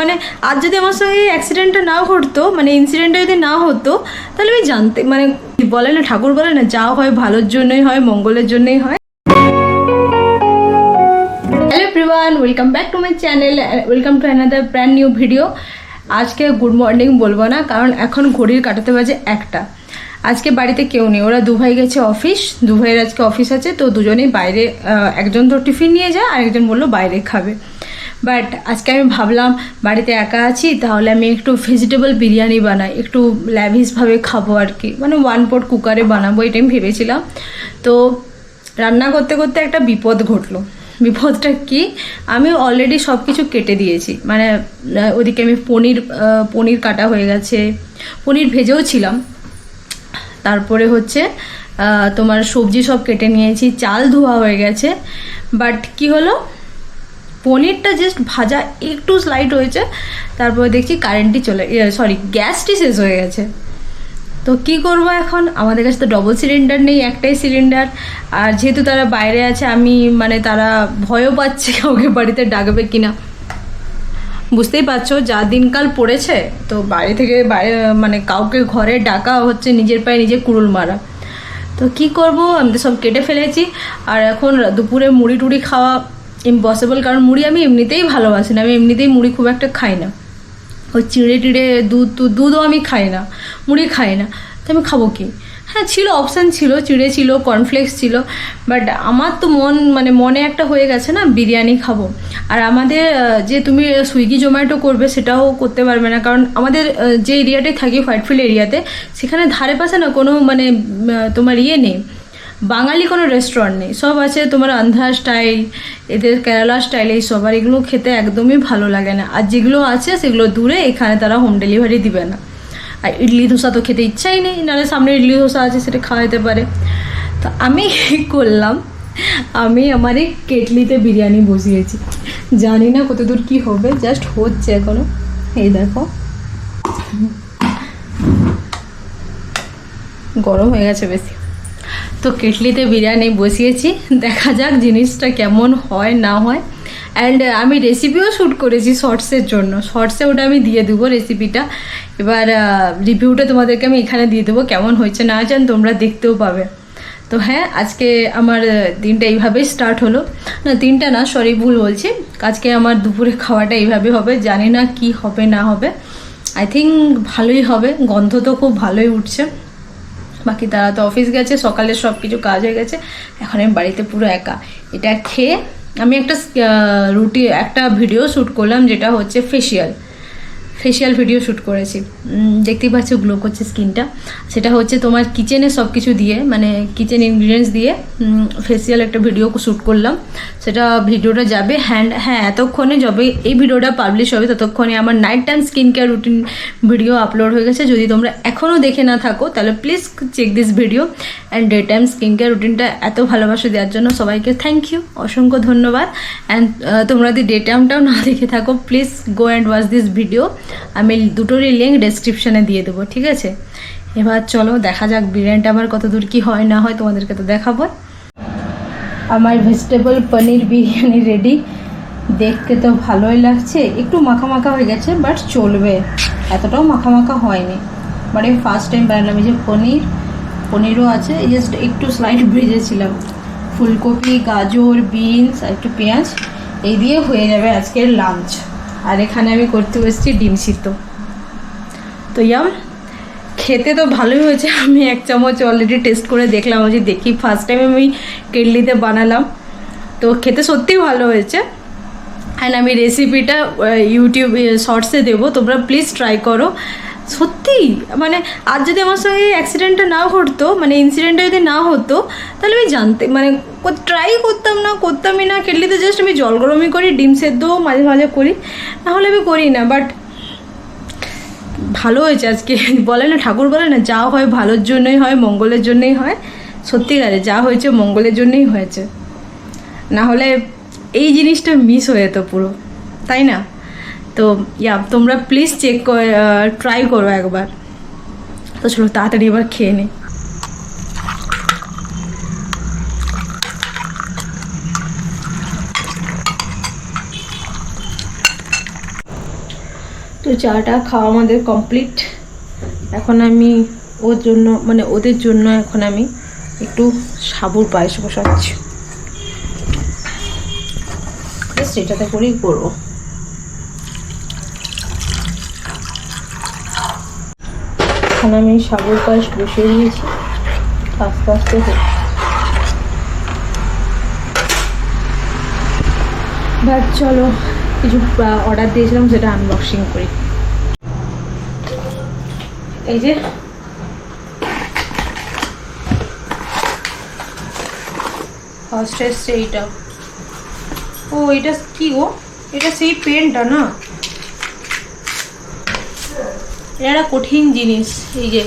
মানে আজ যদি আমার সঙ্গে অ্যাক্সিডেন্টটা না ঘটতো মানে ইনসিডেন্টটা যদি না হতো, তাহলে আমি জানতে মানে বলে না, ঠাকুর বলে না, যা হয় ভালোর জন্যই হয়, মঙ্গলের জন্যই হয়। Hello everyone welcome back to my channel welcome to another brand new video আজকে গুড মর্নিং বলব না, কারণ এখন ঘড়ির কাটাতে বাজে একটা। আজকে বাড়িতে কেউ নেই, ওরা দুভাই গেছে অফিস দুভাইয়ের আজকে অফিস আছে, তো দুজনেই বাইরে একজন তো টিফিন নিয়ে যায় আর একজন বলল বাইরে খাবে। বাট আজকে আমি ভাবলাম, বাড়িতে একা আছি, তাহলে আমি একটু ভেজিটেবল বিরিয়ানি বানাই, একটু ল্যাভিসভাবে খাব আর কি মানে ওয়ান পট কুকারে বানাবো, এটাই আমি ভেবেছিলাম। তো রান্না করতে করতে একটা বিপদ ঘটলো। বিপদটা কি? আমি অলরেডি সব কিছু কেটে দিয়েছি। মানে ওদিকে আমি পনির পনির কাটা হয়ে গেছে। পনির ভেজেও ছিলাম। তারপরে হচ্ছে তোমার সবজি সব কেটে নিয়েছি, চাল ধোয়া হয়ে গেছে। বাট কি হলো? পনিরটা জাস্ট ভাজা একটু স্লাইড হয়েছে, তারপরে দেখছি কারেন্টটি চলে সরি গ্যাসটি শেষ হয়ে গেছে। তো কি করব এখন? আমাদের কাছে তো ডবল সিলিন্ডার নেই, একটাই সিলিন্ডার আর যেহেতু তারা বাইরে আছে, আমি মানে তারা ভয়ও পাচ্ছে কাউকে বাড়িতে ডাকবে কিনা। বুঝতেই পারছ, যা দিনকাল পড়েছে, তো বাড়ি থেকে বাইরে মানে কাউকে ঘরে ডাকা হচ্ছে, নিজের পায়ে নিজে কুড়ুল মারা। তো কি করব? আমি তো সব কেটে ফেলেছি। আর এখন দুপুরে মুড়ি টুড়ি খাওয়া ইম্পসিবল কারণ মুড়ি আমি এমনিতেই ভালোবাসি না, আমি এমনিতেই মুড়ি খুব একটা খাই না। ওই চিড়ে টিড়ে দুধ টুধ- দুধও আমি খাই না, মুড়ি খাই না। তো আমি খাব কি? হ্যাঁ ছিল অপশান ছিল, চিড়ে ছিল কর্নফ্লেক্স ছিল বাট আমার তো মন মানে মনে একটা হয়ে গেছে না, বিরিয়ানি খাব। আর আমাদের যে তুমি সুইগি জোম্যাটো করবে, সেটাও করতে পারবে না, কারণ আমাদের যে এরিয়াটায় থাকি, হোয়াইটফিল্ড এরিয়াতে, সেখানে ধারে পাশে না কোনো মানে তোমার ইয়ে নেই। বাঙালি কোনো রেস্টুরেন্ট নেই। সব আছে তোমার আন্ধ্রা স্টাইল এদের কেরালা স্টাইল এই সব আর এগুলো খেতে একদমই ভালো লাগে না। আর যেগুলো আছে, সেগুলো দূরে, এখানে তারা হোম ডেলিভারি দিবে না। আর ইডলি ধোসা তো খেতে ইচ্ছাই নেই। নাহলে সামনে ইডলি ধোসা আছে, সেটা খাওয়া যেতে পারে। তো আমি করলাম। আমি আমার এই কেটলিতে বিরিয়ানি বসিয়েছি। জানি না কতদূর কি হবে জাস্ট হচ্ছে এখনও। এই দেখো। গরম হয়ে গেছে বেশি। তো কেটলিতে বিরিয়ানি বসিয়েছি। দেখা যাক জিনিসটা কেমন হয়, না হয়। অ্যান্ড আমি রেসিপিও শ্যুট করেছি শর্টসের জন্য। শর্টসে ওটা আমি দিয়ে দেবো রেসিপিটা এবার রিভিউটা তোমাদেরকে আমি এখানে দিয়ে দেবো, কেমন হয়েছে না জান তোমরা দেখতেও পাবে। তো হ্যাঁ আজকে আমার দিনটা এইভাবেই স্টার্ট হলো। না, দিনটা না সরি ভুল বলছি। আজকে আমার দুপুরে খাওয়াটা এইভাবে হবে, জানি না কি হবে, না হবে। আই থিঙ্ক ভালোই হবে, গন্ধ তো খুব ভালোই উঠছে। বাকি তারা তো অফিস গেছে, সকালে সব কিছু কাজ হয়ে গেছে। এখন আমি বাড়িতে পুরো একা। এটা খেয়ে আমি একটা রুটি, একটা ভিডিও শ্যুট করলাম, যেটা হচ্ছে ফেসিয়াল ফেসিয়াল ভিডিও শ্যুট করেছি। দেখতেই পাচ্ছ গ্লো করছে স্কিনটা সেটা হচ্ছে তোমার কিচেনে সব কিছু দিয়ে মানে কিচেন ইনগ্রিডিয়েন্টস দিয়ে ফেসিয়াল একটা ভিডিও শ্যুট করলাম। সেটা ভিডিওটা যাবে হ্যান্ড হ্যাঁ এতক্ষণে যবে এই ভিডিওটা পাবলিশ হবে, ততক্ষণে আমার night time skin care routine video upload হয়ে গেছে। যদি তোমরা এখনও দেখে না থাকো, তাহলে please check this video and day time skin care রুটিনটা এত ভালোবাসা দেওয়ার জন্য সবাইকে থ্যাংক ইউ অসংখ্য ধন্যবাদ। অ্যান্ড তোমরা যদি ডে টাইমটাও না দেখে থাকো please go and watch this video আমি দুটোরই লিঙ্ক ডেসক্রিপশানে দিয়ে দেবো, ঠিক আছে? এবার চলো, দেখা যাক বিরিয়ানিটা আমার কত দূর কী হয়, না হয় তোমাদেরকে তো দেখাবো। আমার ভেজিটেবল পনির বিরিয়ানি রেডি দেখতে তো ভালোই লাগছে, একটু মাখা মাখা হয়ে গেছে বাট চলবে। এতটাও মাখা মাখা হয়নি। মানে ফার্স্ট টাইম বানালাম, এই যে পনির পনিরও আছে জাস্ট একটু স্লাইড ভেজেছিলাম। ফুলকপি, গাজর বিনস আর একটু পেঁয়াজ, এই দিয়ে হয়ে যাবে আজকের লাঞ্চ আর এখানে আমি করতে বসছি ডিম সিদ্ধ। তো ইয়াম, খেতে তো ভালোই হয়েছে। আমি এক চামচ অলরেডি টেস্ট করে দেখলাম যে দেখি ফার্স্ট টাইম আমি কেটলিতে বানালাম। তো খেতে সত্যিই ভালো হয়েছে। অ্যান্ড আমি রেসিপিটা ইউটিউব শর্টসে দেবো। তোমরা প্লিজ ট্রাই করো। সত্যি? মানে আজ যদি আমার সঙ্গে অ্যাক্সিডেন্টটা না ঘটতো মানে ইনসিডেন্টটা যদি না হতো, তাহলে আমি জানতে মানে ট্রাই করতাম না, করতামই না কেটলিতে জাস্ট আমি জল গরমই করি, ডিম সেদ্ধও মাঝে মাঝে করি, নাহলে আমি করি না বাট ভালো হয়েছে আজকে। বলে না, ঠাকুর বলে না, যা হয় ভালোর জন্যই হয়, মঙ্গলের জন্যই হয়। সত্যিকারে যা হয়েছে মঙ্গলের জন্যই হয়েছে। না হলে এই জিনিসটা মিস হয়ে যেত পুরো, তাই না? তো ইয়া তোমরা প্লিজ চেক ট্রাই করো একবার। তো চলো, তাড়াতাড়ি এবার খেয়ে নিই তো চাটা খাওয়া আমাদের কমপ্লিট এখন আমি ওর জন্য মানে ওদের জন্য এখন আমি একটু সাবুর পায়েস বসাচ্ছি। জাস্ট এটাতে করেই করব। এখন আমি সাগর পায়েস বসিয়ে দিয়েছি। আস্তে আস্তে বাট চলো, কিছু অর্ডার দিয়েছিলাম, সেটা আনবক্সিং করি। এই যে ফার্স্ট এসছে এইটা। ও, এটা কি গো? এটা সেই পেনটা না? এটা একটা কঠিন জিনিস এই যে।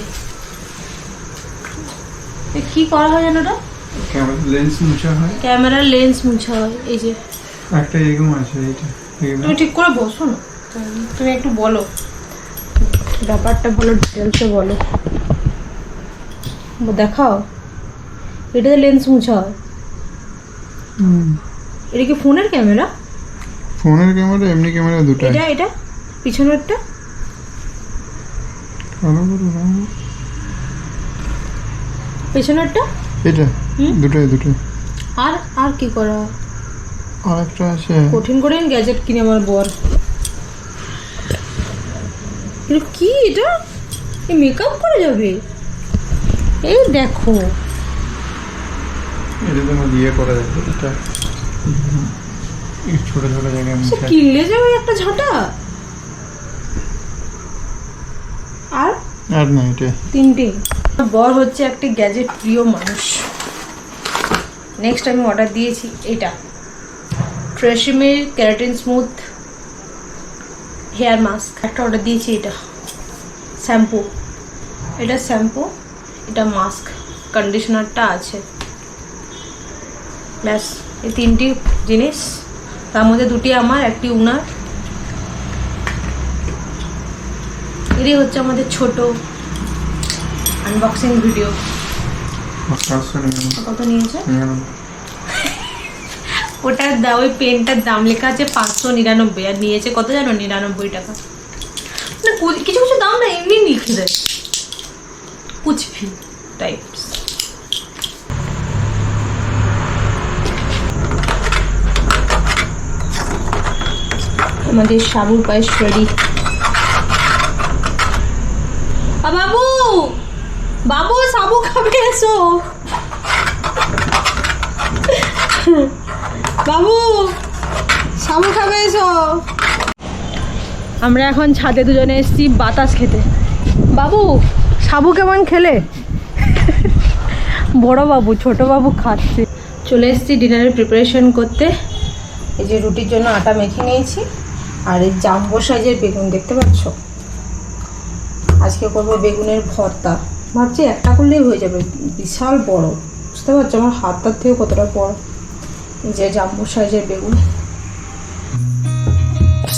কি করা হয় জানো ক্যামেরা লেন্স মুছা হয়। ক্যামেরার লেন্স মুছা হয় এই যে। একটা এরকম আছে এগুলো তুমি ঠিক করে বসো না। তুমি একটু বলো। ব্যাপারটা বলো ডিটেলসে বলো। দেখাও। এটাতে লেন্স মুছা হয়। এটা কি ফোনের ক্যামেরা? ফোনের ক্যামেরা এমনি ক্যামেরা দুটাই। এটা এটা? পিছনেরটা। পেছনেরটা? এটা? দুটাই দুটাই। আর আর কি করা? আর একটা আছে। কঠিন কঠিন গ্যাজেট কিনে আমার বর। কি এটা? এই মেকআপ করে যাবে? এই দেখো। এটা তোমার ইয়ে করা যাবে এটা। ছোট ছোট জায়গায় কিনলে যাবে একটা ঝাঁটা? আর না এটা তিনটে বর হচ্ছে একটি গ্যাজেট প্রিয় মানুষ। নেক্সট আমি অর্ডার দিয়েছি এটা। ট্রেসিমের ক্যারাটিন স্মুথ হেয়ার মাস্ক একটা অর্ডার দিয়েছি এটা। শ্যাম্পু এটা শ্যাম্পু এটা মাস্ক কন্ডিশনারটা আছে। ব্যাস, এই তিনটি জিনিস। তার মধ্যে দুটি আমার, একটি উনার। এটাই হচ্ছে আমাদের ছোট আনবক্সিং ভিডিও কত নিয়েছে। ওটার দা ওই পেনটার দাম লেখা আছে পাঁচশো নিরানব্বই আর নিয়েছে কত জানো? নিরানব্বই টাকা। মানে কিছু কিছু দাম না এমনি লিখে দেয়। কুচফি টাইপস আমাদের সাবুর পায়েস রেডি বাবু! বাবু, সাবু খাবে এসো। বাবু, সাবু খাবে এসো। আমরা এখন ছাদে দুজনে এসেছি বাতাস খেতে। বাবু, সাবু কেমন খেলে? বড় বাবু, ছোট বাবু খাচ্ছে। চলে এসেছি ডিনারের প্রিপারেশন করতে। এই যে রুটির জন্য আটা মেখে নিয়েছি। আর এই জাম্বো সাইজের বেগুন, দেখতে পাচ্ছ? আজকে করব বেগুনের ভর্তা ভাবছি একটা করলেই হয়ে যাবে বিশাল বড় বুঝতে পারছ আমার হাতটার থেকে কতটা বড় যে জাম্বো সাইজের বেগুন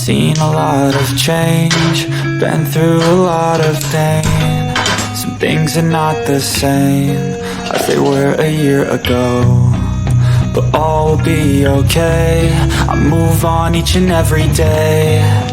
seen a lot of change, been through a lot of pain. Some things are not the same as they were a year ago. But all will be okay. I move on each and every day.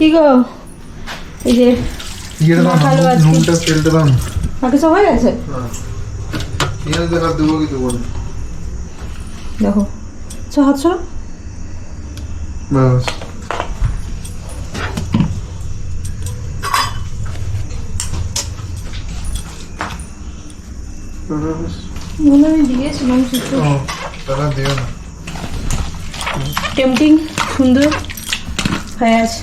কি গো? এই যে। নুনটা বাকি সব হয়ে গেছে? হ্যাঁ। এখানে দেবো কি দেবো দেখো। চ হাত সরো। মনে দিয়েছিলাম কিছু দিও না। টেম্পটিং সুন্দর। হয়ে আছে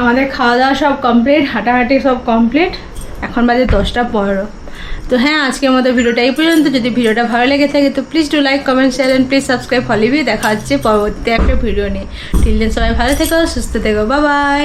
আমাদের খাওয়া দাওয়া সব কমপ্লিট হাঁটাহাঁটি সব কমপ্লিট এখন বাজে দশটা পনেরো। তো হ্যাঁ আজকের মতো ভিডিওটা এই পর্যন্ত। যদি ভিডিওটা ভালো লেগে থাকে, তো please do like comment share and please subscribe হলিবি দেখা হচ্ছে পরবর্তী একটা ভিডিও নিয়ে। টিল সবাই ভালো থেকো, সুস্থ থেকো। বাই